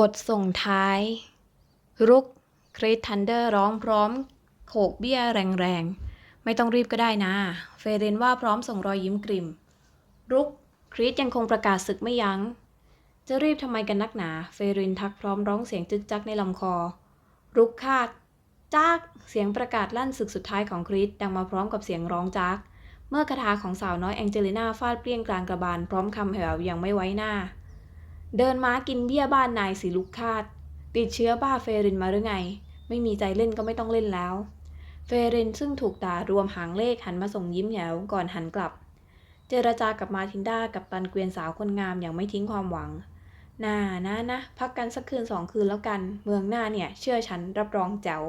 บทส่งท้าย รุกคริสทันเดอร์ร้องพร้อม โขกเบี้ยแรงๆ ไม่ต้องรีบก็ได้นะ เฟเรนว่าพร้อมส่งรอยยิ้มกริม รุกคริสยังคงประกาศศึกไม่ยัง้ง จะรีบทำไมกันนักหนา เฟรินทักพร้อมร้องเสียงจึกจักในลำคอ รุกคาดจากเสียงประกาศลั่นศึกสุดท้ายของคริสดังมาพร้อมกับเสียงร้องจากเมื่อคาถาของสาวน้อยแองเจลิน่าฟาดเปรี้ยงกลางกระบาลพร้อมคำแผ่วอย่างไม่ไว้หน้า เดินม้ากินเบี้ยบ้านนายสิลุกคาด ติดเชื้อบ้าเฟรินมาหรือไง ไม่มีใจเล่นก็ไม่ต้องเล่นแล้ว เฟรินซึ่งถูกด่ารวมหางเลขหันมาส่งยิ้มแย้วก่อนหันกลับ เจรจากับมาทินดากับตันเกวียนสาวคนงามอย่างไม่ทิ้งความหวังน่านะนะ พักกันสักคืนสองคืนแล้วกัน เมืองหน้าเนี่ย เชื่อฉันรับรองแจ๋ว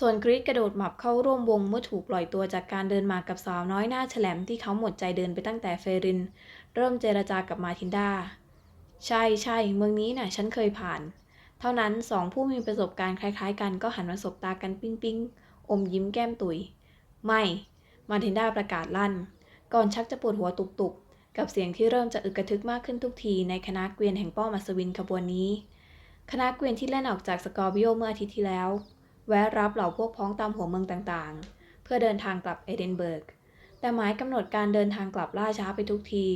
ส่วนกรีดกระโดดหมับเข้าร่วมวงเมื่อถูกปล่อยตัวจากการเดินมากับสาวน้อยหน้าแฉลมที่เขาหมดใจเดินไปตั้งแต่เฟริน เริ่มเจรจากับมาทินดา ใช่ใช่เมืองนี้น่ะฉันเคยผ่าน เท่านั้นสองผู้มีประสบการณ์คล้ายๆ กันก็หันมาสบตากันปิ้งปิ้งอมยิ้มแก้มตุย ไม่ มาทินดาประกาศลั่น ก่อนชักจะปวดหัวตุบๆกับเสียงที่เริ่มจะอึกกระทึกมากขึ้นทุกทีในคณะเกวียนแห่งป้อมอัศวินขบวนนี้ คณะเกวียนที่แล่นออกจากสกอร์บิโอเมื่ออาทิตย์ที่แล้ว แวะรับเหล่าพวกพ้องตามหัวเมืองต่างๆ เพื่อเดินทางกลับเอเดนเบิร์ก แต่หมายกำหนดการเดินทางกลับล่าช้าไปทุกที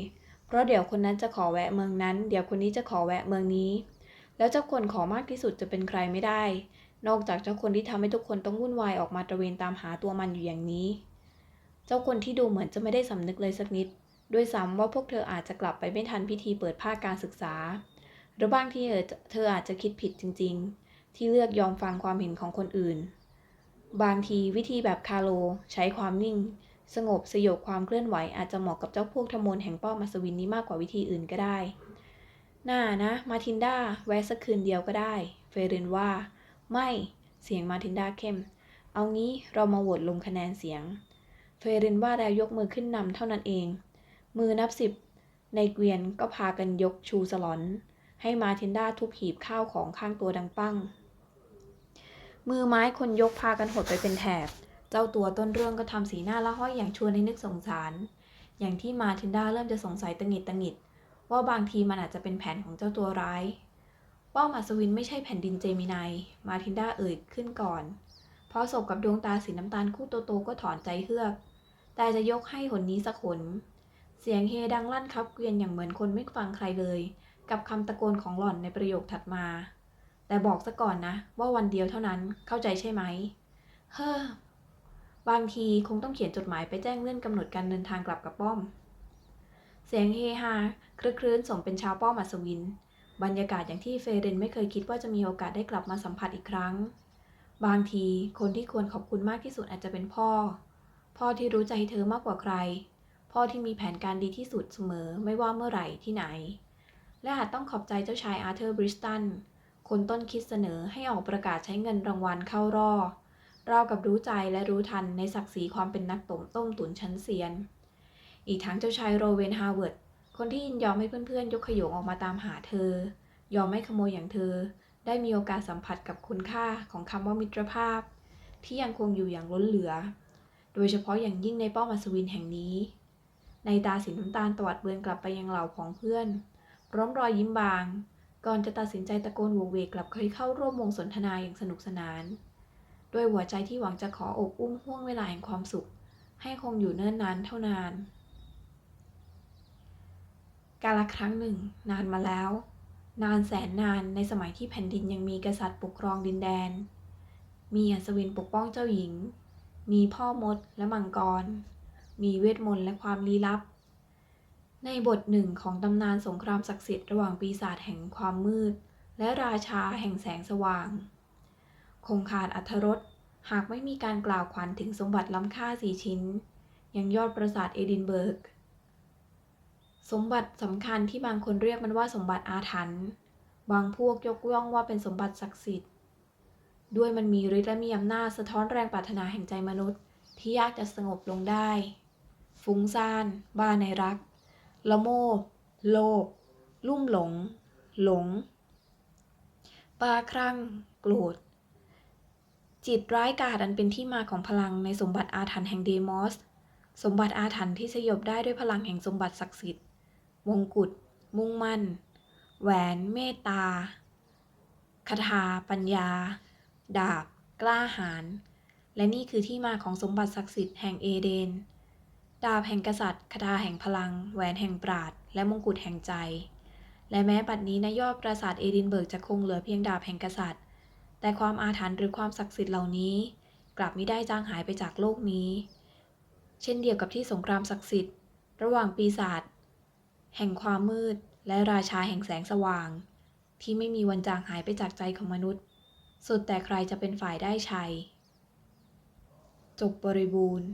เพราะเดี๋ยวคนนั้นจะขอแวะเมืองนั้น เดี๋ยวคนนี้จะขอแวะเมืองนี้ แล้วเจ้าคนขอมากที่สุดจะเป็นใครไม่ได้ นอกจากเจ้าคนที่ทำให้ทุกคนต้องวุ่นวายออกมาตระเวนตามหาตัวมันอยู่อย่างนี้ เจ้าคนที่ดูเหมือนจะไม่ได้สำนึกเลยสักนิด ด้วยซ้ำว่าพวกเธออาจจะกลับไปไม่ทันพิธีเปิดภาคการศึกษา หรือบางทีเธออาจจะคิดผิดจริง ๆ ที่เลือกยอมฟังความเห็นของคนอื่น บางทีวิธีแบบคาโลใช้ความนิ่ง สงบสยบความเคลื่อนไหวอาจจะเหมาะกับเจ้าพวกทมนแห่งป้อมมัสวินนี้มากกว่าวิธีอื่นก็ได้ น่านะ มาทินดาแวะสักคืนเดียวก็ได้ เฟรนว่า ไม่เสียงมาทินดาเข้ม เอางี้เรามาโหวตลงคะแนนเสียง เฟรนว่าแล้วยกมือขึ้นนำเท่านั้นเอง มือนับสิบในเกวียนก็พากันยกชูสลอน ให้มาทินดาทุบหีบข้าวของข้างตัวดังปั้ง มือไม้คนยกพากันหดไปเป็นแถบ เจ้าตัวต้นเรื่องก็ทำสีหน้าละห้อยอย่างชวนให้นึกสงสาร อย่างที่มาทินดาเริ่มจะสงสัยตังหิดตังหิด ว่าบางทีมันอาจจะเป็นแผนของเจ้าตัวร้ายป้อมอัศวินไม่ใช่แผ่นดินเจมินายมาทินดาเอ่ยขึ้นก่อนพอสบกับดวงตาสีน้ำตาลคู่โตๆก็ถอนใจเฮือก แต่จะยกให้หนนี้สักหนเสียงเฮดังลั่นครับเกวียนอย่างเหมือนคนไม่ฟังใครเลย กับคำตะโกนของหล่อนในประโยคถัดมา แต่บอกซะก่อนนะ ว่าวันเดียวเท่านั้นเข้าใจใช่ไหม เฮ้อบางทีคงต้องเขียนจดหมายไปแจ้งเลื่อนกำหนดการเดินทางกลับกับป้อม เสียงเฮฮาคลึกครื้นสมเป็นชาวป้อมอัศวิน บรรยากาศอย่างที่เฟเรนไม่เคยคิดว่าจะมีโอกาสได้กลับมาสัมผัสอีกครั้ง บางทีคนที่ควรขอบคุณมากที่สุดอาจจะเป็นพ่อ พ่อที่รู้ใจเธอมากกว่าใคร พ่อที่มีแผนการดีที่สุดเสมอไม่ว่าเมื่อไหร่ที่ไหน และอาจต้องขอบใจเจ้าชายอาร์เธอร์บริสตัน คนต้นคิดเสนอให้ออกประกาศใช้เงินรางวัลเข้ารอบราวกับรู้ใจและรู้ทันในศักดิ์ศรีความเป็นนักต้มต้มตุ๋นชั้นเซียน อีกทั้งเจ้าชายโรเวนฮาวเวิร์ด คนที่ยินยอมให้เพื่อนๆ ยกขยงออกมาตามหาเธอ ยอมไม่ขโมยอย่างเธอ ได้มีโอกาสสัมผัสกับคุณค่าของคำว่ามิตรภาพ ที่ยังคงอยู่อย่างล้นเหลือ โดยเฉพาะอย่างยิ่งในป้อมอัศวินแห่งนี้ ในตาสีน้ำตาลตวัดเบือนกลับไปยังเหล่าของเพื่อนพร้อมรอยยิ้มบาง ก่อนจะตัดสินใจตะโกนโวกเวกกลับเคยเข้าร่วมวงสนทนาอย่างสนุกสนาน ด้วยหัวใจที่หวังจะขออบอุ้มห่วงเวลาแห่งความสุข ให้คงอยู่เนิ่นนานเท่านาน กาลครั้งหนึ่ง นานมาแล้ว นานแสนนานในสมัยที่แผ่นดินยังมีกษัตริย์ปกครองดินแดน มีอัศวินปกป้องเจ้าหญิง มีพ่อมดและมังกร มีเวทมนต์และความลี้ลับ ในบทหนึ่งของตำนานสงครามศักดิ์สิทธิ์ระหว่างปีศาจแห่งความมืด และราชาแห่งแสงสว่าง คงขาดอัธรสหากไม่มีการกล่าวขวัญถึงสมบัติล้ำค่าสี่ชิ้น ยังยอดปราสาทเอดินเบิร์ก สมบัติสำคัญที่บางคนเรียกมันว่าสมบัติอาถรรพ์บางพวกยกย่องว่าเป็นสมบัติศักดิ์สิทธิ์ ด้วยมันมีฤทธิ์และมีอำนาจสะท้อนแรงปรารถนาแห่งใจมนุษย์ ที่ยากจะสงบลงได้ ฟุ้งซ่าน บ้าในรัก ละโมบ โลภลุ่มหลง หลงปาครั่ง โกรธ จิตร้ายกาจอันเป็นที่มาของพลังในสมบัติอาถรรพ์แห่งเดมอส สมบัติอาถรรพ์ที่สยบได้ด้วยพลังแห่งสมบัติศักดิ์สิทธิ์ มงกุฎ มุ่งมั่น แหวน เมตตา คาถา ปัญญา ดาบ กล้าหาญ และนี่คือที่มาของสมบัติศักดิ์สิทธิ์แห่งเอเดน ดาบแห่งกษัตริย์คาถาแห่งพลัง แหวนแห่งปราด และมงกุฎแห่งใจ และแม้บัดนี้ณยอดปราสาทเอดินเบิร์กจะคงเหลือเพียงดาบแห่งกษัตริย์ แต่ความอาถรรพ์หรือความศักดิ์สิทธิ์เหล่านี้ กลับไมิได้จางหายไปจากโลกนี้ เช่นเดียวกับที่สงครามศักดิ์สิทธิ์ ระหว่างปีศาจแห่งความมืด และราชาแห่งแสงสว่าง ที่ไม่มีวันจางหายไปจากใจของมนุษย์ สุดแต่ใครจะเป็นฝ่ายได้ชัย จบบริบูรณ์